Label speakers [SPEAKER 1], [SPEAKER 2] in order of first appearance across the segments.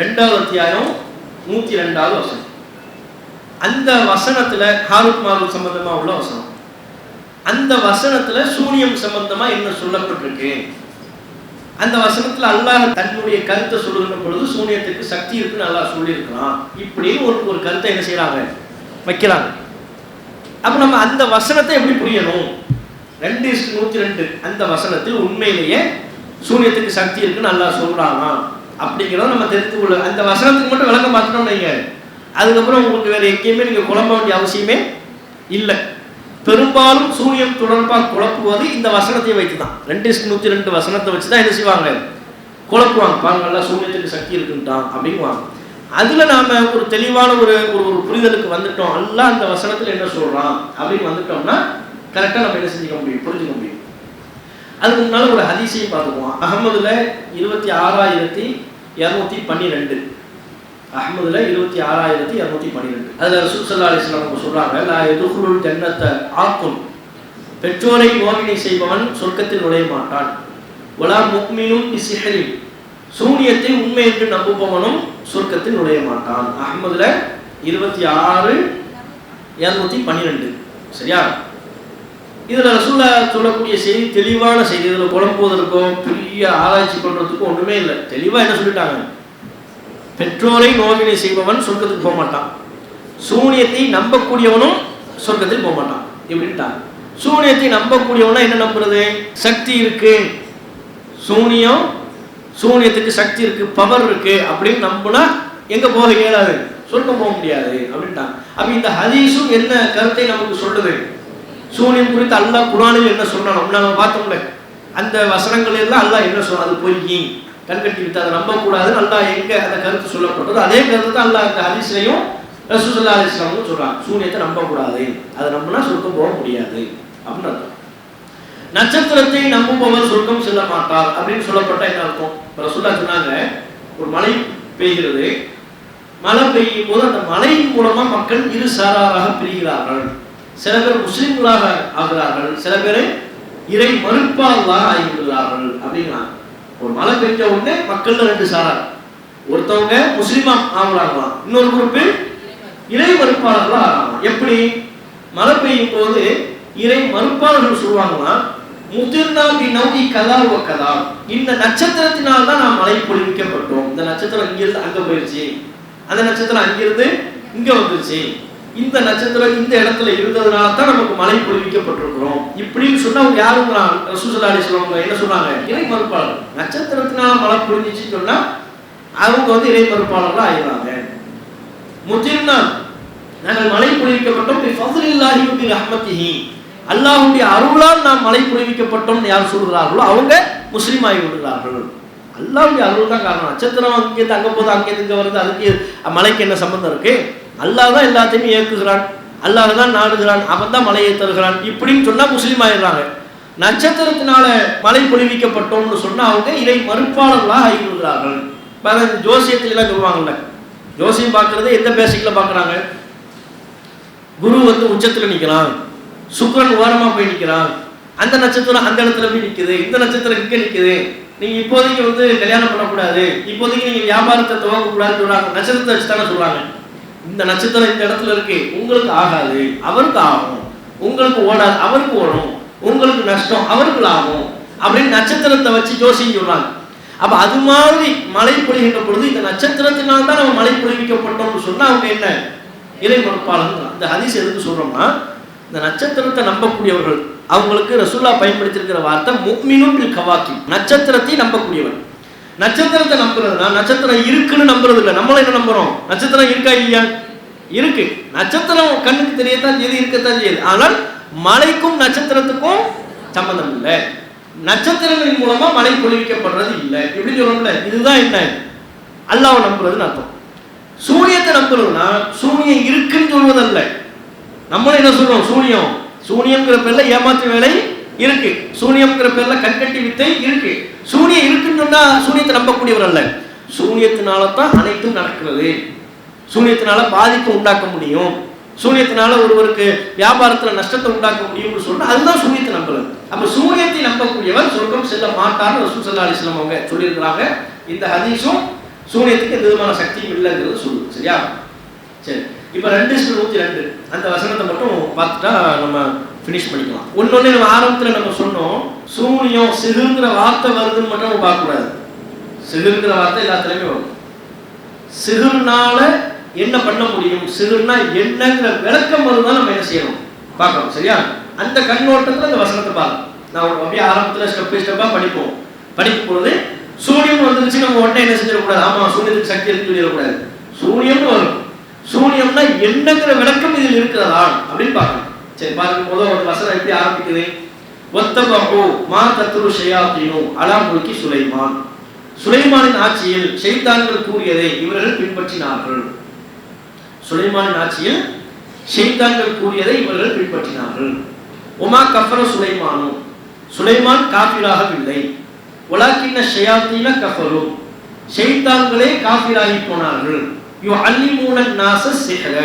[SPEAKER 1] ரெண்டாவது அத்தியாயம் நூத்தி ரெண்டாவது வசனம். அந்த வசனத்துல ஹாரூத் மாரூத் சம்பந்தமா உள்ள வசனம். அந்த வசனத்துல சூனியம் சம்பந்தமா என்ன சொல்லப்பட்டிருக்கு? அந்த வசனத்துல அல்லாஹ் தன்னுடைய கருத்தை சொல்லுகிற பொழுது சூனியத்துக்கு சக்தி இருக்குன்னு நல்லா சொல்லியிருக்கலாம் இப்படின்னு ஒரு ஒரு கருத்தை என்ன செய்கிறாங்க வைக்கிறாங்க. அப்ப நம்ம அந்த வசனத்தை எப்படி புரியணும்? ரெண்டு நூற்றி நூத்தி ரெண்டு அந்த வசனத்தில் உண்மையிலேயே சூனியத்துக்கு சக்தி இருக்குன்னு நல்லா சொல்றானா? அப்படிங்கிறத நம்ம தெரிந்து கொள்ள அந்த வசனத்துக்கு மட்டும் விளக்கம் பார்த்துட்டோம் நீங்க அதுக்கப்புறம் உங்களுக்கு வேற எங்கேயுமே நீங்க குழம்ப வேண்டிய அவசியமே இல்லை. பெரும்பாலும் சூரியம் தொடர்பாக குழப்புவது இந்த வசனத்தை வைத்து தான் ரெண்டு நூற்றி ரெண்டு வசனத்தை வச்சு தான் என்ன செய்வாங்க? குழப்புவாங்க. பாருங்கள்ல சூரியத்துக்கு சக்தி இருக்குன்ட்டான் அப்படிங்குவாங்க. அதுல நாம ஒரு தெளிவான ஒரு ஒரு ஒரு புரிதலுக்கு வந்துட்டோம். எல்லாம் அந்த வசனத்தில் என்ன சொல்றான்? அப்படின்னு வந்துட்டோம்னா கரெக்டாக நம்ம என்ன செஞ்சுக்க முடியும்? புரிஞ்சுக்க முடியும். அதுக்கு முன்னால ஒரு ஹதீஸையும் பார்த்துக்குவோம். அகமதுல இருபத்தி ஆறாயிரத்தி இரநூத்தி பன்னிரெண்டு. அஹமதுல இருபத்தி ஆறாயிரத்தி இரநூத்தி பன்னிரெண்டு. அதுல ரசூல் சல்லா அலிஸ்லாம் அவங்க சொல்றாங்க நான் எதுகுருள் ஜன்னத்தை ஆக்கும். பெற்றோரை நோவினை செய்பவன் சொர்க்கத்தில் நுழைய மாட்டான். ஒலா முக்மினும் இசிஹரி சூனியத்தை உண்மை என்று நம்புபவனும் சொர்க்கத்தில் நுழைய மாட்டான். அஹ்மதுல இருபத்தி ஆறு இரநூத்தி பன்னிரெண்டு. சரியா? இதில் ரசூலா சொல்லக்கூடிய செய்தி தெளிவான செய்தி. இதில் குழம்புவதற்கும் பெரிய ஆராய்ச்சி பண்ணுறதுக்கும் ஒன்றுமே இல்லை. தெளிவாக என்ன சொல்லிட்டாங்க? பெற்றோரை நோவினை செய்பவன் சொர்க்கத்துக்கு போக மாட்டான். சூனியத்தை நம்பக்கூடியவனும் சொர்க்கத்தில் போக மாட்டான். இப்படின்ட்டாங்க சூனியத்தை நம்பக்கூடியவனா என்ன நம்புறது? சக்தி இருக்கு. சூனியம் சூனியத்துக்கு சக்தி இருக்கு பவர் இருக்கு. அப்படின்னு நம்புனா எங்க போக இயலாது? சொர்க்கம் போக முடியாது. அப்படின்ட்டாங்க. அப்ப இந்த ஹதீஸும் என்ன கருத்தை நமக்கு சொல்லுது? சூனியம் குறித்து அல்லாஹ் குரானில் என்ன சொன்னான் நம்ம பார்த்தோம்ல அந்த வசனங்கள் எல்லாம் அல்லாஹ் என்ன சொன்ன அது பொய் கண்கட்டி விட்டு அதை நம்பக்கூடாதுன்னு அல்லாஹ் எங்க அந்த கருத்து சொல்லப்பட்டதோ அதே கருத்து தான் அல்லாஹ் அந்த ஹதீஸ்லையும் ரசூசல்லா அலிஸ்லாமும் சொல்றாங்க சூனியத்தை நம்பக்கூடாது. அதை நம்பினா சுருக்கம் போக முடியாது. அப்படின்னு அர்த்தம். நட்சத்திரத்தை நம்புபவர் சொர்க்கம் செல்ல மாட்டார் அப்படின்னு சொல்லப்பட்ட என்ன அர்த்தம்? ரசூல்லா சொன்னாங்க ஒரு மழை பெய்கிறது. மழை பெய்யும் போது அந்த மழையின் மூலமா மக்கள் இரு சாராராக பிரிகிறார்கள். சில பேர் முஸ்லிம்களாக ஆகிறார்கள் சில பேர் இறை மறுப்பாளர்களாக ஆகிவிடுகிறார்கள் அப்படிங்கிறாங்க. ஒரு மழை பெய்த உடனே மக்கள்ல ரெண்டு சாரார். ஒருத்தவங்க முஸ்லீமா ஆகுறாங்களாம் இன்னொரு குரூப்பு இறை மறுப்பாளர்களா ஆகிறாங்க எப்படி? மழை பெய்யும் போது இறை மறுப்பாளர்கள் சொல்லுவாங்களாம் முதிர்ந்தா பி நௌகி கதா வ கதா. இந்த நட்சத்திரத்தினால் தான் நாம் மழை பொழிவிக்கப்பட்டோம் இந்த நட்சத்திரம் இங்கிருந்து அங்க போயிருச்சு. அந்த நட்சத்திரம் அங்கிருந்து இங்க வந்துருச்சு. இந்த நட்சத்திரம் இந்த இடத்துல இருந்ததுனால தான் நமக்கு மழை பொழிவிக்கப்பட்டிருக்கிறோம். இப்படின்னு சொன்னா அவங்க யாரும் சுசலாடி சொல்லுவாங்க என்ன சொன்னாங்க? இறை மறுப்பாளர் நட்சத்திரத்தினால மழை பொழிஞ்சிச்சுன்னு சொன்னா அவங்க வந்து இறை மறுப்பாளர்கள் ஆயிடுறாங்க முஜின்னா நாங்கள் மழை பொழிவிக்கப்பட்டோம். பி அல்லாஹுடைய அருளால் நாம் மழை பொழிவிக்கப்பட்டோம்னு யார் சொல்கிறார்களோ அவங்க முஸ்லீம் ஆகி விடுகிறார்கள். அல்லாஹ்வுடைய அருள் தான் காரணம். நட்சத்திரம் அங்கேருந்து அங்கே போகுது அங்கேருந்து இங்கே வருது அதுக்கு மலைக்கு என்ன சம்பந்தம் இருக்குது அல்லாஹ் தான் எல்லாத்தையுமே இயக்குகிறான். அல்லாஹ் தான் நாடுகிறான். அவன் தான் மலையை தருகிறான். இப்படின்னு சொன்னால் முஸ்லீம் ஆயிடுறாங்க. நட்சத்திரத்தினால மலை பொழிவிக்கப்பட்டோம்னு சொன்னால் அவங்க இதை மறுப்பாளர்களாக ஆகி விடுகிறார்கள் பாருங்க இந்த சொல்லுவாங்கல்ல. ஜோசியம் பார்க்கறது எந்த பேசிக்கல பார்க்குறாங்க? குரு வந்து உச்சத்தில் நிற்கிறான் சுக்கரன் ஓரமாக போய் நிற்கிறான் அந்த நட்சத்திரம் அந்த இடத்துல போய் நிற்குது இந்த நட்சத்திரம் இங்கே நிற்குது நீங்கள் இப்போதைக்கு வந்து கல்யாணம் பண்ணக்கூடாது. இப்போதைக்கு நீங்கள் வியாபாரத்தை துவங்கக்கூடாதுன்னு சொல்கிறாங்க நட்சத்திரத்தை வச்சு தானே சொல்கிறாங்க இந்த நட்சத்திரம் இந்த இடத்துல இருக்கு. உங்களுக்கு ஆகாது அவருக்கு ஆகும். உங்களுக்கு ஓடாது அவருக்கு ஓடும். உங்களுக்கு நஷ்டம் அவருக்கு லாபம். அப்படின்னு நட்சத்திரத்தை வச்சு ஜோசியம் சொல்றாங்க. அப்ப அது மாதிரி மழை பொழிகின்ற பொழுது இந்த நட்சத்திரத்தினால் தான் நம்ம மழை பொழிவிக்கப்பட்டோம்னு சொன்னா அவங்க என்ன? இறை மறுப்பாளர்கள். இந்த ஹதீஸ் எதுக்கு சொல்றோம்னா இந்த நட்சத்திரத்தை நம்பக்கூடியவர்கள் அவங்களுக்கு ரசூல்லா பயன்படுத்தியிருக்கிற வார்த்தை முக்மினும் கவாக்கி நட்சத்திரத்தை நம்பக்கூடியவன். நட்சத்திரத்தை நம்புறதுனா நட்சத்திரம் இருக்குன்னு நம்புறது இல்லை நம்மளும் என்ன நம்புறோம்? நட்சத்திரம் இருக்கா இல்லையா? இருக்கு. நட்சத்திரம் கண்ணுக்கு தெரியத்தான் செய்யுது இருக்கத்தான் செய்யுது. ஆனால் மலைக்கும் நட்சத்திரத்துக்கும் சம்பந்தம் இல்லை. நட்சத்திரங்களின் மூலமா மழை பொழிவிக்கப்படுறது இல்லை. எப்படி சொல்லணும்ல இதுதான் என்ன? அல்லாஹ் நம்புறதுன்னு அர்த்தம். சூனியத்தை நம்புறதுனா சூனியம் இருக்குன்னு சொல்வதல்ல. நம்மளும் என்ன சொல்றோம்? சூனியம். சூனியம்ங்கிற பேர்ல ஏமாற்று வேலை இருக்கு. சூனியம்ங்கிற பேர்ல கண்கட்டி வித்தை இருக்கு. சூனியம் இருக்குன்னு சொன்னா சூனியத்தை நம்பக்கூடியவர் அல்ல. சூனியத்தினால தான் அனைத்தும் நடக்கிறது. சூனியத்தினால பாதிப்பு உண்டாக்க முடியும். சூனியத்தினால ஒருவருக்கு வியாபாரத்துல நஷ்டத்தை உண்டாக்க முடியும்னு சொல்லிட்டு அதுதான் சூனியத்தை நம்புறது. அப்ப சூனியத்தை நம்பக்கூடியவர் சொர்க்கம் செல்ல மாட்டார்னு ரசூல் ஸல்லல்லாஹு அலைஹி அவங்க சொல்லியிருக்கிறாங்க. இந்த ஹதீஸும் சூனியத்துக்கு எந்த விதமான சக்தியும் இல்லைங்கிறது சொல்லுது. சரியா? சரி. இப்போ ரெண்டு நூற்றி ரெண்டு. அந்த வசனத்தை மட்டும் பார்த்துட்டா நம்ம ஃபினிஷ் பண்ணிக்கலாம். ஒன்னொன்னு நம்ம ஆரம்பத்தில் நம்ம சொன்னோம் சூனியம் சிறுங்கிற வார்த்தை வருதுன்னு மட்டும் நம்ம பார்க்கக்கூடாது. சிறுங்கிற வார்த்தை எல்லாத்துலேயுமே வரும். சிறுனால என்ன பண்ண முடியும்? சிறுனா என்னங்கிற விளக்கம் வருதான் நம்ம என்ன செய்யணும்? பார்க்கணும் சரியா? அந்த கண்ணோட்டத்தில் அந்த வசனத்தை பார்க்கணும். நான் ஒரு அப்படியே ஆரம்பத்தில் ஸ்டெப் பை ஸ்டெப்பாக படிப்போம். படிக்கும் பொழுது சூனியம் வந்துருச்சு நம்ம உடனே என்ன செஞ்சிடக்கூடாது? ஆமாம் சூரியனுக்கு சக்தி இருக்குன்னு சொல்லிடக்கூடாது. சூனியம்னு வரும். சூனியம்னா என்னங்கிற விளக்கம் இதில் இருக்கிறதா அப்படின்னு பார்க்கணும். சரி பாருங்க முதல் ஒரு வசனம் எப்படி ஆரம்பிக்குது? ஒத்தபஹு மா தத்துரு ஷயாத்தீனு அலா முல்கி சுலைமான். சுலைமானின் ஆட்சியில் ஷைத்தான்கள் கூறியதை இவர்கள் பின்பற்றினார்கள். சுலைமானின் ஆட்சியில் ஷைத்தான்கள் கூறியதை இவர்கள் பின்பற்றினார்கள். உமா கஃபர சுலைமானும் சுலைமான் காபிராகவில்லை உலாக்கின ஷயாத்தீன கஃபரு ஷைத்தான்களே காபிராகி போனார்கள். யு அல்லிமூன நாச சிஹர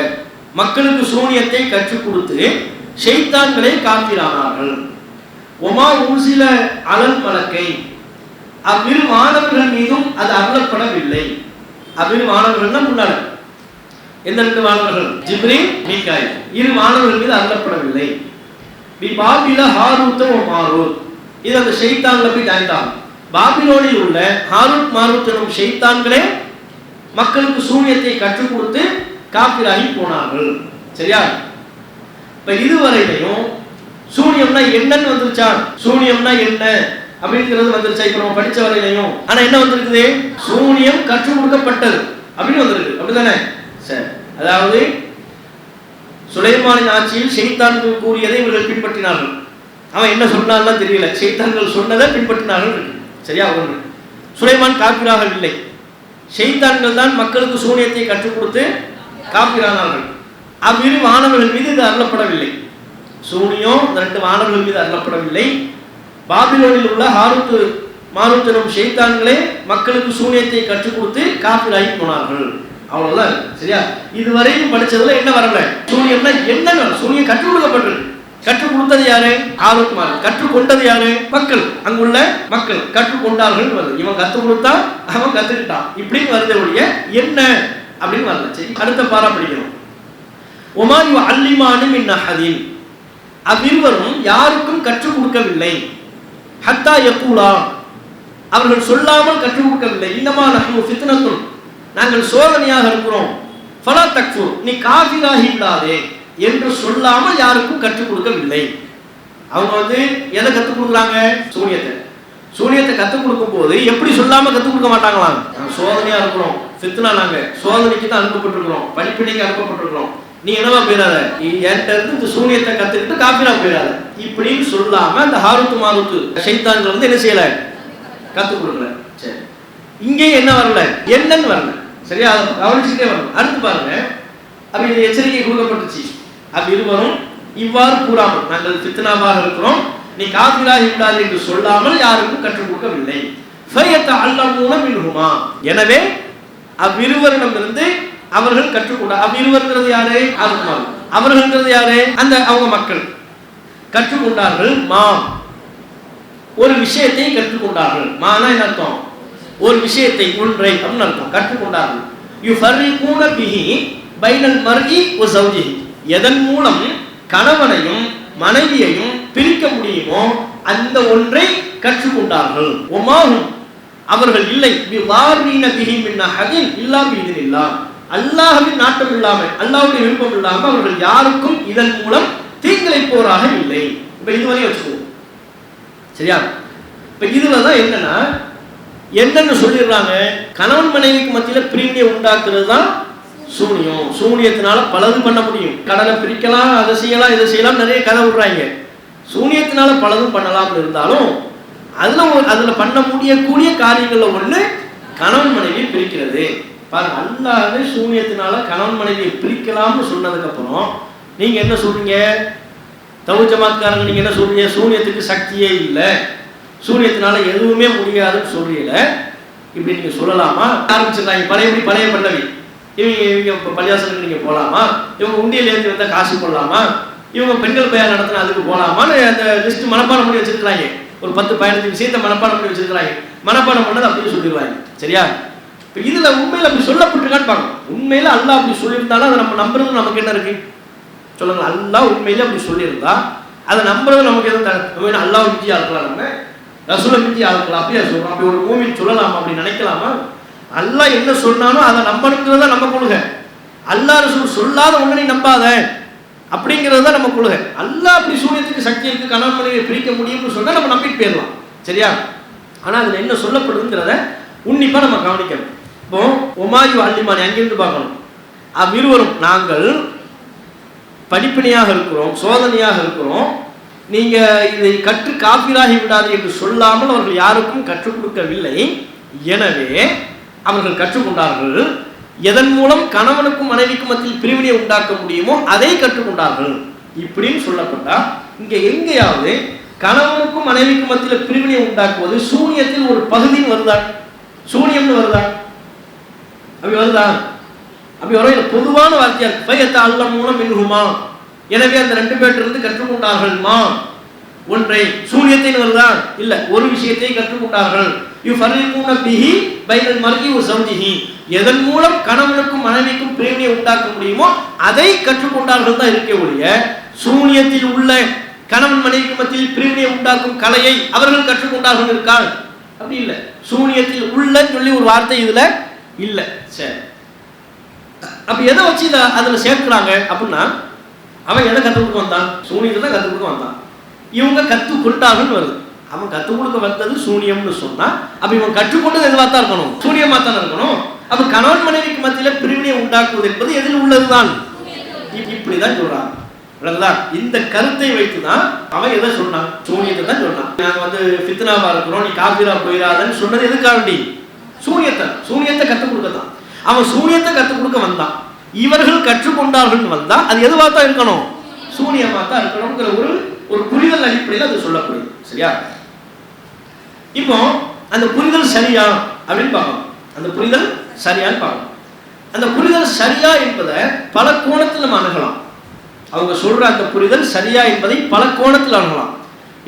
[SPEAKER 1] மக்களுக்கு சூனியத்தை கற்றுக் கொடுத்து ஷெய்தான்களே காப்பிரானார்கள் ஒமா ஊசில அலல் மலக்கை அவ்விரு மாணவர்கள் மீதும் அது அருளப்படவில்லை. அவ்விரு மாணவர்கள்னா முன்னாடி எந்த ரெண்டு மாணவர்கள்? ஜிப்ரி மீகாய் இரு மாணவர்கள் மீது அருளப்படவில்லை. பி பாபில ஹாரூத்த ஓ மாரூத் இது அந்த ஷெய்தான்ல போய் ஜாயின்டாங்க பாபிலோனில் உள்ள ஹாரூத் மாரூத் எனும் ஷெய்தான்களே மக்களுக்கு சூனியத்தை கற்றுக் கொடுத்து காப்பிராகி போனார்கள். சரியா? இப்போ இதுவரையிலையும் சூனியம்னா என்னன்னு வந்துருச்சா? சூனியம்னா என்ன? அப்படிங்கிறது வந்துருச்சா? இப்போ நம்ம படிச்ச வரையிலையும். ஆனால் என்ன வந்திருக்குது? சூனியம் கற்றுக் கொடுக்கப்பட்டது. அப்படின்னு வந்திருக்கு. அப்படிதானே சரி. அதாவது சுலைமானின் ஆட்சியில் செய்தான்கள் கூறியதை இவர்கள் பின்பற்றினார்கள். அவன் என்ன சொன்னான்லாம் தெரியல. செய்தான்கள் சொன்னதை பின்பற்றினார்கள் சரியா? ஒன்று. சுலைமான் காப்பிராக இல்லை. செய்தான்கள் தான் மக்களுக்கு சூனியத்தை கற்றுக் கொடுத்து காப்பிரானார்கள். அவ்விரு மாணவர்கள் மீது இது அருளப்படவில்லை. சூனியம் இந்த ரெண்டு மாணவர்கள் மீது அருளப்படவில்லை. பாபிலோனில் உள்ள ஹாரூத்து மாரூத் ஷெய்தான்களே மக்களுக்கு சூனியத்தை கற்றுக் கொடுத்து காப்பிராகி போனார்கள். அவ்வளவுதான் சரியா? இதுவரையும் படிச்சதுல என்ன வரல? சூனியம்னா என்ன சூனியம் கற்றுக் கொடுக்கப்பட்டது. கற்றுக் கொடுத்தது யாரு? ஆரோக்கிய கற்றுக்கொண்டது கற்றுக் கொண்டது யாரு? மக்கள். அங்குள்ள மக்கள். கற்றுக் கொண்டார்கள் வருது இவன் கற்றுக் கொடுத்தா அவன் கத்துக்கிட்டான். இப்படின்னு வருது ஒழிய என்ன? அப்படின்னு வரல. சரி அடுத்த பாரா படிக்கணும். ஒமான் அல்லிமானும் இந்நஹதின் அவ்விருவரும் யாருக்கும் கற்றுக் கொடுக்கவில்லை. ஹத்தா யக்கூலா அவர்கள் சொல்லாமல் கற்றுக் கொடுக்கவில்லை. இன்னமா நஹ்னு ஃபித்னத்துன். நாங்கள் சோதனையாக இருக்கிறோம். ஃபலா தக்ஃபுர். நீ காஃபிராக இல்லாதே என்று சொல்லாமல் யாருக்கும் கற்றுக் கொடுக்கவில்லை. அவங்க வந்து எதை கற்றுக் கொடுக்குறாங்க? சூனியத்தை சூனியத்தை கற்றுக் கொடுக்கும் போது எப்படி சொல்லாம கற்றுக் கொடுக்க மாட்டாங்களாம்? சோதனையாக சோதனையா இருக்கிறோம். ஃபித்னா நாங்க சோதனைக்கு தான் அனுப்பப்பட்டிருக்கிறோம். படிப்பினைக்கு அனுப்பப்பட்டிருக்கிறோம். நீ என்னவா போயிடாத நீ என்கிட்ட இருந்து இந்த சூனியத்தை கத்துக்கிட்டு காப்பிரா போயிடாத இப்படின்னு சொல்லாம அந்த ஹாருத்து மாருத்து சைத்தான்கள் வந்து என்ன செய்யல? கத்துக் கொடுக்கல. சரி. இங்கே என்ன வரல? என்னன்னு வரல. சரியா? கவனிச்சுட்டே வரணும். அடுத்து பாருங்க. அப்படி இந்த எச்சரிக்கை கொடுக்கப்பட்டுச்சு. அப்படி இருவரும் இவ்வாறு கூறாமல் நாங்கள் ஃபித்னாவாக இருக்கிறோம். நீ காபிராகி விடாது என்று சொல்லாமல் யாருக்கும் கற்றுக் கொடுக்கவில்லை. ஃபயத்த அல்லமூன மின்ஹுமா. எனவே அவ்விருவரிடமிருந்து அவர்கள் கற்றுக்கொண்ட அவ்விருவருங்கிறது யாரு? ஆத்மாவு அவர்கள்ங்கிறது யாரு? அந்த அவங்க மக்கள். கற்றுக்கொண்டார்கள் மா. ஒரு விஷயத்தை கற்றுக்கொண்டார்கள். மானா என்ன அர்த்தம்? ஒரு விஷயத்தை ஒன்றை அப்படின்னு அர்த்தம். கற்றுக்கொண்டார்கள். யுஃபர்ரிகூன பிஹி பைனல் மர்இ வ ஜௌஜிஹி எதன் மூலம் கணவனையும் மனைவியையும் பிரிக்க முடியுமோ அந்த ஒன்றை கற்றுக்கொண்டார்கள். ஒமாகும் அவர்கள் இல்லை. பிவார்மீன பிஹி மின் அஹதின் இல்லா பிஇذنில்லா அல்லாஹின் நாட்டம் இல்லாமல் அல்லாஹ்வுடைய விருப்பம் இல்லாமல் அவர்கள் யாருக்கும் இதன் மூலம் தீங்கிழைப்போராக இல்லை. இப்ப இதுவரையும் வச்சுக்குவோம் சரியா? இப்ப இதுல தான் என்னன்னா என்னன்னு சொல்லிடுறாங்க? கணவன் மனைவிக்கு மத்தியில பிரிவினை உண்டாக்குறது தான் சூனியம். சூனியத்தினால பலதும் பண்ண முடியும். கடனை பிரிக்கலாம் அதை செய்யலாம் இதை செய்யலாம் நிறைய கதை விடுறாங்க. சூனியத்தினால பலதும் பண்ணலாம்னு இருந்தாலும் அதுல ஒரு அதுல பண்ண முடியக்கூடிய காரியங்கள்ல ஒண்ணு கணவன் மனைவி பிரிக்கிறது. பாருங்க அல்லாவே சூனியத்தினால கணவன் மனைவியை பிரிக்கலாம்னு சொன்னதுக்கு அப்புறம் நீங்க என்ன சொல்றீங்க? தவு ஜமாத்காரங்க நீங்க என்ன சொல்றீங்க? சூனியத்துக்கு சக்தியே இல்லை. சூனியத்தினால எதுவுமே முடியாதுன்னு சொல்றீங்கள இப்படி நீங்க சொல்லலாமா? ஆரம்பிச்சிருக்காங்க பழையபடி பழைய பல்லவி. இவங்க இவங்க இப்போ பள்ளியாசலுக்கு நீங்க போகலாமா இவங்க உண்டியல் ஏற்றி வந்தா காசு போடலாமா இவங்க பெண்கள் பயன் நடத்தினா அதுக்கு போகலாமான்னு அந்த லிஸ்ட் மனப்பாடம் பண்ணி வச்சிருக்காங்க ஒரு பத்து பதினஞ்சு விஷயத்தை மனப்பாடம் பண்ணி வச்சிருக்காங்க மனப்பாடம் பண்ணது அப்படியே சொல்லிடுவாங்க. சரியா? இப்போ இதில் உண்மையில் அப்படி சொல்லப்பட்டிருக்கான்னு பார்க்கணும் உண்மையில் அல்லாஹ் அப்படி சொல்லியிருந்தாலும் அதை நம்ம நம்புறது நமக்கு என்ன இருக்கு? சொல்லுங்கள் அல்லாஹ் உண்மையில அப்படி சொல்லியிருந்தா அதை நம்புறது நமக்கு எதுவும் த- நம்ம அல்லாஹ் மிஞ்சியா இருக்கலாம் நம்ம? ரசூலை மிஞ்சியா இருக்கலாம் அப்படியே சொல்கிறோம் அப்படி ஒரு மூமின் சொல்லலாமா அப்படி நினைக்கலாமா? அல்லாஹ் என்ன சொன்னானோ அதை நம்பணுங்கிறத நம்ம கொள்கை. அல்லாஹ் ரசூல் சொல்லாத ஒண்ணு நம்பாத. அப்படிங்கிறது தான் நம்ம கொள்கை. அல்லாஹ் அப்படி சூரியத்துக்கு சக்தி இருக்குது கணவன் மனைவியை பிரிக்க முடியும்னு சொன்னால் நம்ம நம்பிட்டு போயிடலாம். சரியா? ஆனால் அதில் என்ன சொல்லப்படுதுங்கிறத உன்னிப்பாக நம்ம கவனிக்கணும். இப்போ ஒமாயு அல்லிமானி அங்கிருந்து பார்க்கணும். அவ்விருவரும் நாங்கள் படிப்பினையாக இருக்கிறோம் சோதனையாக இருக்கிறோம். நீங்க இதை கற்று காப்பீராகி விடாது என்று சொல்லாமல் அவர்கள் யாருக்கும் கற்றுக் கொடுக்கவில்லை. எனவே அவர்கள் கற்றுக்கொண்டார்கள் எதன் மூலம் கணவனுக்கும் மனைவிக்கும் மத்தியில் பிரிவினை உண்டாக்க முடியுமோ அதை கற்றுக்கொண்டார்கள் இப்படின்னு சொல்லப்பட்டா இங்க எங்கேயாவது கணவனுக்கும் மனைவிக்கும் மத்தியில் பிரிவினை உண்டாக்குவது சூனியத்தில் ஒரு பகுதின்னு வருதா? சூனியம்னு வருதா? அப்படி வருதா அப்படி வரும் இது பொதுவான வார்த்தையா இருக்கு. பையத்த அல்ல மூலம் மின்ஹுமா. எனவே அந்த ரெண்டு பேர்ட்டிருந்து கற்றுக்கொண்டார்கள் மா. ஒன்றை சூரியத்தின் வருதா இல்ல ஒரு விஷயத்தை கற்றுக்கொண்டார்கள். யூ மூலம் பிஹி பைனல் மருகி ஒரு சௌஜிஹி எதன் மூலம் கணவனுக்கும் மனைவிக்கும் பிரேமியை உண்டாக்க முடியுமோ அதை கற்றுக்கொண்டார்கள் தான் இருக்கே ஒழிய சூனியத்தில் உள்ள கணவன் மனைவிக்கு மத்தியில் பிரேமியை உண்டாக்கும் கலையை அவர்கள் கற்றுக்கொண்டார்கள் இருக்கால் அப்படி இல்லை. சூனியத்தில் உள்ள சொல்லி ஒரு வார்த்தை இதுல இல்லை சரி அப்போ எதை வச்சு இதை அதுல சேர்க்கிறாங்க அப்படின்னா அவன் எதை கற்றுக் கொடுக்க வந்தான்? சூனியத்தை தான் கற்றுக் கொடுக்க வந்தான். இவங்க கற்றுக் கொண்டாங்கன்னு வருது. அவன் கற்றுக் கொடுக்க வந்தது சூனியம்னு சொன்னா அப்ப இவன் கற்றுக்கொண்டது எதுவாக தான் இருக்கணும்? சூனியமாக தானே இருக்கணும்? அப்போ கணவன் மனைவிக்கு மத்தியில பிரிவினை உண்டாக்குவது என்பது எதில் உள்ளதுதான்? இப்~ இப்படிதான் சொல்றாங்க விளங்குதா இந்த கருத்தை வைத்து தான் அவன் எதை சொன்னான்? சூனியத்தை தான் சொன்னான். நாங்கள் வந்து ஃபித்னாவா இருக்கிறோம் நீ காபிரா போயிடாதன்னு சொன்னது எதுக்காக வேண்டி சூனியத்தை சூனியத்தை கற்றுக் கொடுக்கத்தான். அவன் சூனியத்தை கற்றுக் கொடுக்க வந்தான். இவர்கள் கற்றுக்கொண்டார்கள் வந்தால் அது எதுவாக தான் இருக்கணும்? சூனியமாக தான் இருக்கணுங்கிற ஒரு ஒரு புரிதல் அடிப்படையில் அது சொல்லக்கூடியது சரியா? இப்போ அந்த புரிதல் சரியா அப்படின்னு பார்க்கணும். அந்த புரிதல் சரியான்னு பார்க்கணும். அந்த புரிதல் சரியா என்பதை பல கோணத்தில் நம்ம அணுகலாம். அவங்க சொல்ற அந்த புரிதல் சரியா என்பதை பல கோணத்தில் அணுகலாம்.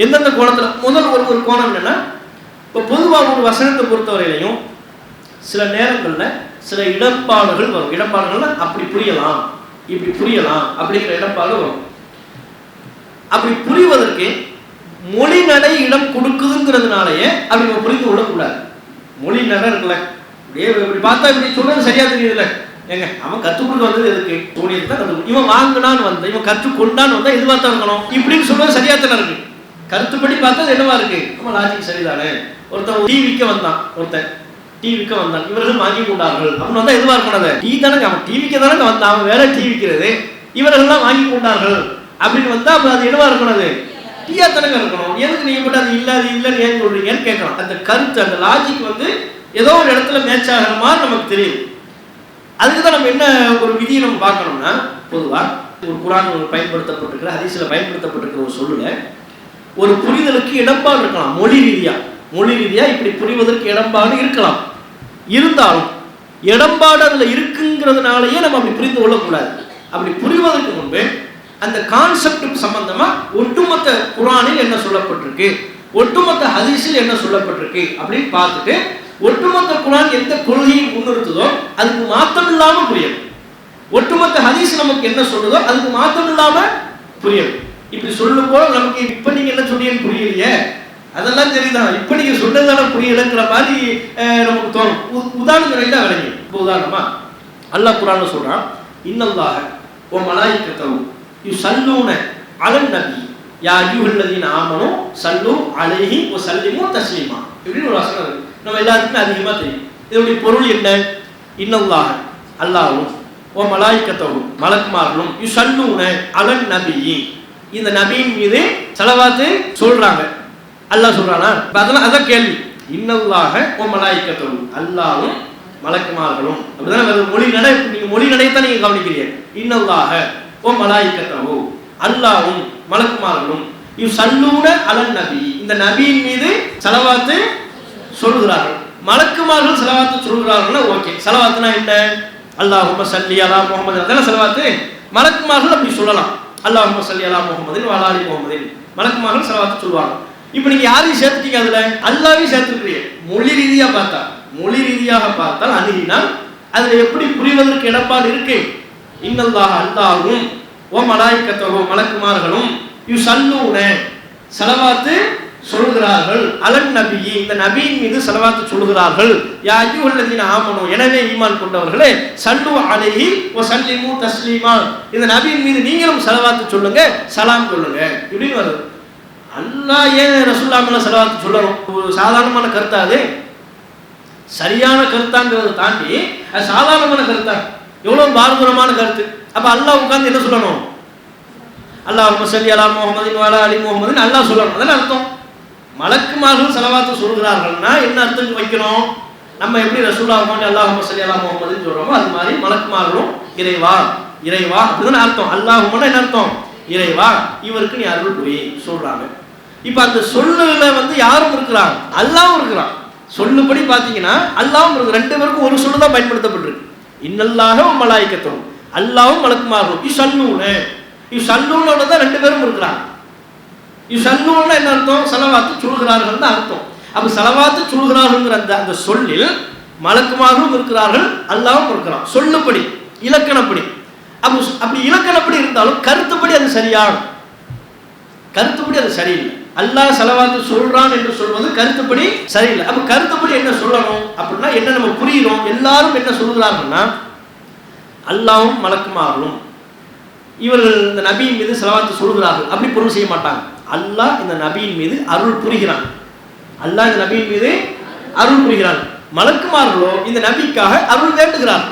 [SPEAKER 1] எந்தெந்த கோணத்தில்? முதல் ஒரு ஒரு கோணம் என்னன்னா இப்போ பொதுவாக ஒரு வசனத்தை பொறுத்தவரையிலையும் சில நேரங்களில் சில இடர்பாடுகள் வரும். இடர்பாடுகள்னா அப்படி புரியலாம். இப்படி புரியலாம் அப்படிங்கிற இடர்பாடு வரும். அப்படி புரிவதற்கு மொழி நடை இடம் கொடுக்குதுங்கிறதுனாலயே அப்படி நம்ம புரிந்து கொள்ளக்கூடாது. மொழி நடை இருக்குல்ல. அப்படியே இப்படி பார்த்தா இப்படி சொல்றது சரியா தெரியுதுல்ல. ஏங்க அவன் கற்றுக் கொடுக்க வந்தது எதுக்கு? தோணியது தான் கற்றுக்கணும் இவன் வாங்கினான்னு வந்த இவன் கற்றுக்கொண்டான்னு வந்தால் இதுவா தான் இருக்கணும் இப்படின்னு சொல்றது சரியா தானே இருக்கு. கருத்துப்படி பார்த்தா என்னவா இருக்கு? நம்ம லாஜிக் சரிதானே. ஒருத்தன் டீ வந்தான். ஒருத்தன் டீ வந்தான் இவர்கள் வாங்கி கொண்டார்கள். அப்படின்னு வந்தா எதுவா இருக்கணும் அது? டீ தானே அவன் டிவிக்கு தானே வந்தான் அவன் வேற டீ விற்கிறது இவர்கள்லாம் வாங்கி கொண்டார்கள். அப்படின்னு வந்தா அப்ப அது என்னவா இருக்கணும் அது? டீயா தானங்க இருக்கணும். எதுக்கு நீங்க மட்டும் அது இல்ல அது இல்லைன்னு ஏன் சொல்றீங்கன்னு கேட்கணும் அந்த கருத்து அந்த லாஜிக் வந்து ஏதோ ஒரு இடத்துல மேட்ச் ஆகிற மாதிரி நமக்கு தெரியும். அதுக்கு தான் நம்ம என்ன ஒரு விதியை நம்ம பார்க்கணும்னா பொதுவாக ஒரு குரான் ஒரு பயன்படுத்தப்பட்டிருக்கிற ஹதீஸ்ல பயன்படுத்தப்பட்டிருக்கிற ஒரு சொல்லுல ஒரு புரிதலுக்கு இடம்பாடு இருக்கலாம். மொழி ரீதியா. மொழி ரீதியா இப்படி புரிவதற்கு இடம்பாடு இருக்கலாம். இருந்தாலும் இடம்பாடு அதில் இருக்குங்கிறதுனாலயே நம்ம அப்படி புரிந்து கொள்ளக்கூடாது. அப்படி புரிவதற்கு முன்பு அந்த கான்செப்ட் சம்பந்தமா ஒட்டுமொத்த குரானில் என்ன சொல்லப்பட்டிருக்கு ஒட்டுமொத்த ஹதீஸில் என்ன சொல்லப்பட்டிருக்கு அப்படின்னு பார்த்துட்டு ஒட்டுமொத்த குரான் எந்த கொள்கையை முன்னிறுத்துதோ அதுக்கு மாத்தம் இல்லாமல் புரியும் ஒட்டுமொத்த ஹதீஸ் நமக்கு என்ன சொல்லுதோ அதுக்கு மாத்தம் இல்லாம புரியும் இப்படி சொல்லும் போது நமக்கு இப்ப நீங்க என்ன சொன்னீங்கன்னு புரியலையே. அதெல்லாம் சரிதான் இப்ப நீங்க சொன்னதான புரியலைங்கிற மாதிரி நமக்கு தோணும். உ- உதாரணம் ரெண்டா விளங்கி இப்போ உதாரணமா அல்லாஹ் குரான்ல சொல்றான் இன்னல்லாக ஓ மலாயிக்கத்தவு யூ சல்லூன அலன் நபி. யா யூஹல்லதீன ஆமனும் சல்லு அழகி ஓ சல்லிமோ தஸ்லீமா. இப்படின்னு ஒரு வசனம் இருக்கு. நம்ம எல்லாருக்குமே அதிகமா தெரியும். இதனுடைய பொருள் என்ன? இன்னல்லாக அல்லாவும் ஓ மலாயிக்கத்தவும் மலக்குமார்களும் யூ சல்லூன அலன் நபி இந்த நபியின் மீது செலவாத்து சொல்றாங்க. அல்லாஹ் சொல்றானா? இப்ப அதெல்லாம் அதான் கேள்வி. இன்னல்லாக ஓ மலாய்க்கத்தவும் அல்லாவும் மலக்குமார்களும். அப்படிதான் மொழி நடை நீங்க மொழி நடையத்தான் நீங்க கவனிக்கிறீங்க. இன்னல்லாக ஓ மலாய்க்கத்தவு அல்லாவும் மலக்குமார்களும். இவ் சல்லூன அலன் நபி. இந்த நபியின் மீது செலவாத்து சொல்கிறார்கள். மலக்குமார்கள் செலவாத்து சொல்கிறார்கள்னா ஓகே. செலவாத்துனா என்ன? அல்லாஹும்ம சல்லி அலா முகமது அதெல்லாம் செலவாத்து? மலக்குமார்கள் அப்படி சொல்லலாம். அல்லாஹும்ம சல்லி அலா முகமதின் வலாலி முகமதின் மலக்குமார்கள் செலவாத்து சொல்லுவாங்க இப்போ நீங்க யாரையும் சேர்த்துட்டீங்க அதுல? அல்லாவையும் சேர்த்துக்கிறீங்க மொழி ரீதியா பார்த்தா. மொழி ரீதியாக பார்த்தால் அணுகினால் அதுல எப்படி புரிவதற்கு இடப்பாடு இருக்கு? இன்னல்லாக அல்லாவும் ஓ மலாய்க்கத்தகோ மலக்குமார்களும் யூ சல்லூன செலவாத்து சொல்கிறார்கள். அலன் நபி. இந்த நபியின் மீது செலவாத்து சொல்கிறார்கள். யா ஐயுல்லதீன ஆமனும் எனவே ஈமான் கொண்டவர்களே சல்லு அலைஹி ஓ சல்லிமு தஸ்லீமா. இந்த நபியின் மீது நீங்களும் செலவாத்து சொல்லுங்க சலாம் சொல்லுங்க இப்படின்னு வருது. அல்லாஹ் ஏன் ரசூல்லா மேல செலவாத்து சொல்லணும்? ஒரு சாதாரணமான கருத்தா அது? சரியான கருத்தாங்கிறத தாண்டி அது சாதாரணமான கருத்தா? எவ்வளோ பாரதூரமான கருத்து? அப்போ அல்லாஹ் உட்காந்து என்ன சொல்லணும்? அல்லாஹ் மசல்லி அலா முகமதின் வாலா அலி முகமதின் அல்லாஹ் சொல்லணும். அதான அர்த்தம்? மலக்குமார்கள் செலவாத்து சொல்கிறார்கள்னா என்ன அர்த்தம் வைக்கணும்? நம்ம எப்படி ரசூலா உட்காந்து அல்லாஹ் மசல்லி அலா முகமதுன்னு சொல்கிறோமோ அது மாதிரி மலக்குமார்களும் இறைவா இறைவா அப்படிதான் அர்த்தம். அல்லாஹ் என்ன அர்த்தம்? இறைவா இவருக்கு நீ அருள் புரி சொல்கிறாங்க இப்ப அந்த சொல்லுல வந்து யாரும் இருக்கிறாங்க. அல்லாவும் இருக்கிறான். சொல்லுபடி பாத்தீங்கன்னா அல்லாவும் இருக்கு ரெண்டு பேருக்கும் ஒரு சொல்லு தான் பயன்படுத்தப்பட்டிருக்கு. இன்னல்லாக மலாய்க்கத்தோம். அல்லாவும் வழக்கமாகும் இ சல்லூனு. இ சல்லூனோட தான் ரெண்டு பேரும் இருக்கிறாங்க. இ சல்லூன்னா என்ன அர்த்தம்? செலவாத்து சொல்கிறார்கள் தான் அர்த்தம். அப்ப செலவாத்து சுழுகிறார்கள்ங்கிற அந்த அந்த சொல்லில் மலக்குமாகவும் இருக்கிறார்கள் அல்லாவும் இருக்கிறான். சொல்லுப்படி இலக்கணப்படி. அப்போ அப்படி இலக்கணப்படி இருந்தாலும் கருத்துப்படி அது சரியாகும். கருத்துப்படி அது சரியில்லை. அல்லாஹ் செலவாத்து சொல்றான் என்று சொல்வது கருத்துப்படி சரியில்லை. அப்ப கருத்துப்படி என்ன சொல்லணும் அப்படின்னா என்ன நம்ம புரியுறோம்? எல்லாரும் என்ன சொல்கிறார்கள்னா அல்லாவும் மலக்குமாறும் இவர்கள் இந்த நபியின் மீது செலவாத்து சொல்கிறார்கள் அப்படி பொருள் செய்ய மாட்டாங்க. அல்லாஹ் இந்த நபியின் மீது அருள் புரிகிறான். அல்லாஹ் இந்த நபியின் மீது அருள் புரிகிறான். மலக்குமார்களோ இந்த நபிக்காக அருள் வேண்டுகிறார்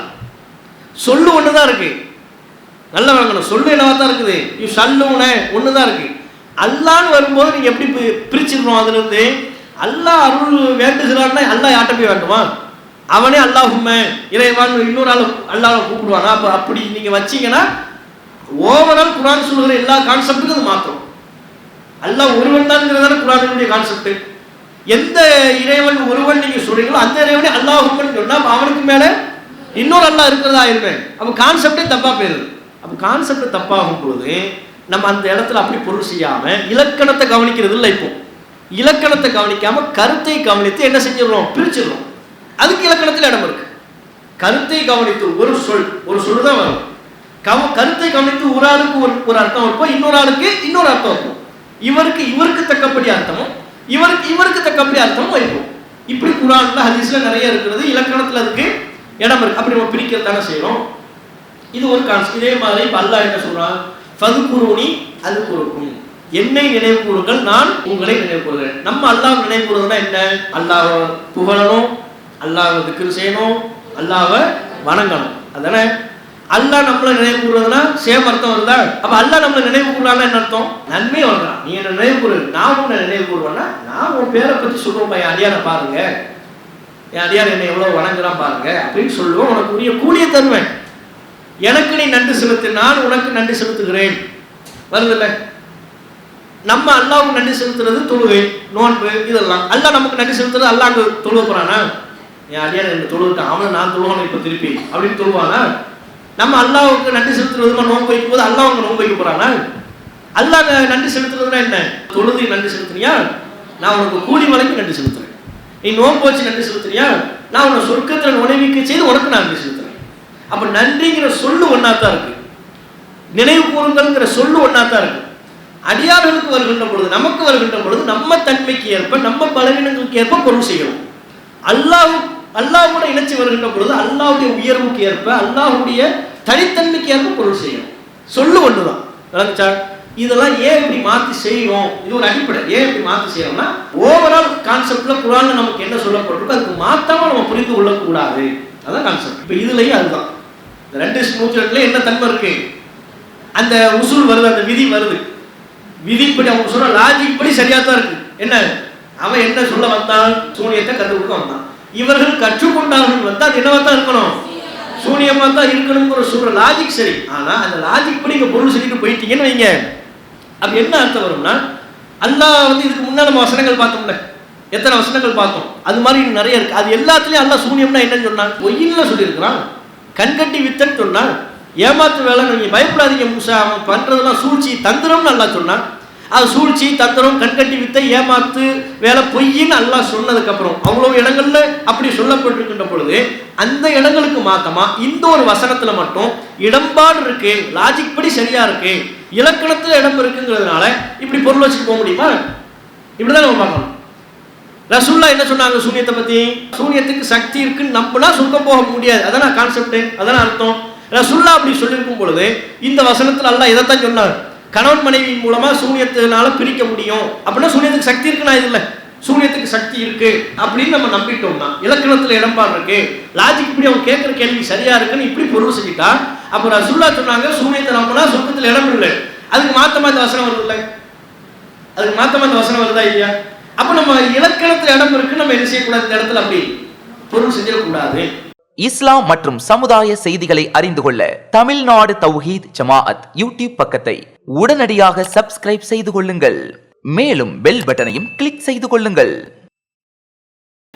[SPEAKER 1] சொல்லு ஒன்று தான் இருக்கு. நல்ல வழங்கணும். சொல்லு என்னவா தான் இருக்குது? இவ் சல்லுன தான் இருக்கு. அல்லான்னு வரும்போது நீங்க எப்படி பி- பிரிச்சிடணும் அதுல இருந்து அல்லாஹ் அருள் வேண்டுகிறான்னா அல்லாஹ் யார்ட்ட போய் வேண்டுமா? அவனே அல்லாஹும்ம இறைவான் இன்னொரு ஆள் அல்லாஹ் கூப்பிடுவானா? அப்ப அப்படி நீங்க வச்சீங்கன்னா ஓவரால் குரான் சொல்லுகிற எல்லா கான்செப்ட்டுக்கும் அது மாற்றும் அல்லாஹ் ஒருவன் தான்ங்கிறதான குரானுடைய கான்செப்ட் எந்த இறைவன் ஒருவன் நீங்க சொல்றீங்களோ அந்த இறைவனே அல்லாஹும்மன் சொன்னா அவனுக்கு மேல இன்னொரு அல்லாஹ் இருக்கிறதா இருப்பேன். அப்ப கான்செப்டே தப்பா போயிருது அப்ப கான்செப்ட் தப்பாகும் பொழுது நம்ம அந்த இடத்துல அப்படி பொருள் செய்யாமல் இலக்கணத்தை கவனிக்கிறது இல்லை இப்போ. இலக்கணத்தை கவனிக்காமல் கருத்தை கவனித்து என்ன செஞ்சிடறோம்? பிரிச்சிடறோம். அதுக்கு இலக்கணத்தில் இடம் இருக்கு. கருத்தை கவனித்து ஒரு சொல் ஒரு சொல் தான் வரும். கவ கருத்தை கவனித்து ஒரு ஆளுக்கு ஒரு ஒரு அர்த்தம் இருக்கும். இன்னொரு ஆளுக்கு இன்னொரு அர்த்தம் இருக்கும். இவருக்கு இவருக்கு தக்கப்படி அர்த்தமும் இவருக்கு இவருக்கு தக்கப்படி அர்த்தமும் இருக்கும். இப்படி குரான்ல ஹதீஸ்ல நிறைய இருக்கிறது. இலக்கணத்துல அதுக்கு இடம் இருக்கு. அப்படி நம்ம பிரிக்கிறது தானே செய்யறோம் இது ஒரு கான்செப்ட் இதே மாதிரி இப்ப என்ன சொல்றான்? ஃபதுகுருணி அது கொடுக்கும் என்னை நினைவு கூறுங்கள் நான் உங்களை நினைவு கூறுகிறேன் நம்ம அல்லாஹ் நினைவு கூறுறதுனா என்ன? அல்லாஹ்வை புகழணும் அல்லாஹ் திக்ரு செய்யணும் அல்லாஹ வணங்கணும். அதானே? அல்லாஹ் நம்மள நினைவு கூறுறதுனா சேம் அர்த்தம் வருதா? அப்ப அல்லாஹ் நம்மள நினைவு கூறுறான்னா என்ன அர்த்தம்? நன்மை வளர்றான் நீ என்ன நினைவு கூறு நான் உன்னை நினைவு கூறுவேன்னா நான் உன் பேரை பத்தி சொல்லுவோம் என் அடியாரை பாருங்க. என் அடியார் என்னை எவ்வளவு வணங்குறான் பாருங்க. அப்படின்னு சொல்லுவோம். உனக்கு உரிய கூலியை தருவேன் எனக்கு நீ நன்றி செலுத்து நான் உனக்கு நன்றி செலுத்துகிறேன். வருதுல்ல? நம்ம அல்லாவுக்கு நன்றி செலுத்துறது தொழுகை நோன்பு இதெல்லாம். அல்லா நமக்கு நன்றி செலுத்துறது அல்லாஹ் அங்க போறானா? என் அடியார் என்ன தொழுகிட்டான் அவனை நான் தொழுவணும் இப்ப திருப்பி. அப்படின்னு தொழுவானா? நம்ம அல்லாவுக்கு நன்றி செலுத்துறது நோன்பு வைக்கும் போது அல்லா அவங்க நோன்பு வைக்க போறானா? அல்லாஹ் நன்றி செலுத்துறதுனா என்ன? தொழுது நன்றி செலுத்துனியா? நான் உனக்கு கூலி வழங்கி நன்றி செலுத்துறேன். நீ நோன்பு வச்சு நன்றி செலுத்துறியா நான் உன்னை சொர்க்கத்தில் நுழைவிக்க செய்து உனக்கு நான் நன்றி செலுத்துறேன். அப்ப நன்றிங்கிற சொல்லு ஒன்னா தான் இருக்கு. நினைவு கூறுங்கள்ங்கிற சொல்லு ஒன்றா தான் இருக்கு. அடியார்களுக்கு வருகின்ற பொழுது நமக்கு வருகின்ற பொழுது நம்ம தன்மைக்கு ஏற்ப நம்ம பலவீனங்களுக்கு ஏற்ப பொருள் செய்யணும். அல்லாஹ் அல்லாஹோட இணைச்சி வருகின்ற பொழுது அல்லாவுடைய உயர்வுக்கு ஏற்ப அல்லாஹுடைய தனித்தன்மைக்கு ஏற்ப பொருள் செய்யணும். சொல்லு ஒண்ணுதான். விளங்குச்சா? இதெல்லாம் ஏன் இப்படி மாத்தி செய்யறோம்? இது ஒரு அடிப்படை. ஏன் இப்படி மாத்தி செய்யறோம்னா ஓவரால் கான்செப்ட்ல குரான்ல நமக்கு என்ன சொல்லப்பட்டிருக்கோ அதுக்கு மாத்தாம நம்ம புரிந்து கொள்ளக்கூடாது. அதான் கான்செப்ட் இப்போ இதுலயும் அதுதான். இந்த ரெண்டு நூற்றி ரெண்டுல என்ன தன்மை இருக்கு? அந்த உசூல் வருது அந்த விதி வருது. விதிப்படி அவங்க சொல்ற லாஜிக் படி சரியா தான் இருக்கு. என்ன? அவன் என்ன சொல்ல வந்தான்? சூனியத்தை கண்டுபிடிக்க கொடுக்க வந்தான். இவர்கள் கற்றுக்கொண்டார்கள் வந்தா அது என்னவா தான் இருக்கணும்? சூனியமா தான் இருக்கணுங்கிற சொல்ற லாஜிக் சரி. ஆனா அந்த லாஜிக் படி இங்க பொருள் சொல்லிட்டு போயிட்டீங்கன்னு வைங்க. அது என்ன அர்த்தம் வரும்னா அல்லாஹ் வந்து இதுக்கு முன்னாடி நம்ம வசனங்கள் பார்த்தோம்ல. எத்தனை வசனங்கள் பார்த்தோம்? அது மாதிரி நிறைய இருக்கு. அது எல்லாத்துலயும் அல்லாஹ் சூனியம்னா என்னன்னு சொன்னான். பொய்யில சொல்லியிருக்கிறான். கண்கட்டி வித்தன்னு சொன்னான் ஏமாத்து வேலை நீங்கள் பயப்படாதீங்க மூசா அவன் பண்ணுறதுலாம் சூழ்ச்சி தந்திரம்னு நல்லா சொன்னான். அது சூழ்ச்சி தந்திரம் கண்கட்டி வித்தை ஏமாத்து வேலை பொய்ன்னு நல்லா சொன்னதுக்கப்புறம் அவ்வளோ இடங்களில் இடங்கள்ல அப்படி சொல்லப்பட்டிருக்கின்ற பொழுது அந்த இடங்களுக்கு மாத்தமா இந்த ஒரு வசனத்துல மட்டும் இடம்பாடு இருக்கு லாஜிக் படி சரியா இருக்கு இலக்கணத்துல இடம் இருக்குங்கிறதுனால இப்படி பொருள் வச்சுட்டு போக முடியுமா? இப்படிதான் நம்ம பார்க்கணும். ரசுல்லா என்ன சொன்னாங்க சூனியத்தை பத்தி? சூனியத்துக்கு சக்தி இருக்குன்னு நம்பினா சொர்க்கம் போக முடியாது. அதான் கான்செப்ட் அதான் அர்த்தம். ரசுல்லா அப்படி சொல்லியிருக்கும் பொழுது இந்த வசனத்துல எல்லாம் இதைத்தான் சொன்னார்? கணவன் மனைவி மூலமா சூனியத்தினால பிரிக்க முடியும். அப்படின்னா சூனியத்துக்கு சக்தி இருக்குன்னா இது இல்லை. சூனியத்துக்கு சக்தி இருக்கு அப்படின்னு நம்ம நம்பிட்டோம்னா இலக்கணத்துல இடம்பாடு இருக்கு. லாஜிக் இப்படி அவங்க கேட்கிற கேள்வி சரியா இருக்குன்னு இப்படி பொருள் செஞ்சுட்டா அப்ப ரசுல்லா சொன்னாங்க சூனியத்தை நம்பினா சொர்க்கத்துல இடம் இல்லை. அதுக்கு மாத்தமா இந்த வசனம் வருது இல்லை அதுக்கு மாத்தமா இந்த வசனம் வருதா இல்லையா? அப்ப நம்ம இலக்கணத்துல இடம் இருக்கு நம்ம என்ன செய்யக்கூடாது? இந்த இடத்துல அப்படி பொருள் செஞ்சிடக்கூடாது.
[SPEAKER 2] இஸ்லாம் மற்றும் சமுதாய செய்திகளை அறிந்து கொள்ள தமிழ்நாடு தௌஹீத் ஜமாஅத் யூடியூப் பக்கத்தை உடனடியாக சப்ஸ்கிரைப் செய்து கொள்ளுங்கள். மேலும் பெல் பட்டனையும் கிளிக் செய்து கொள்ளுங்கள்.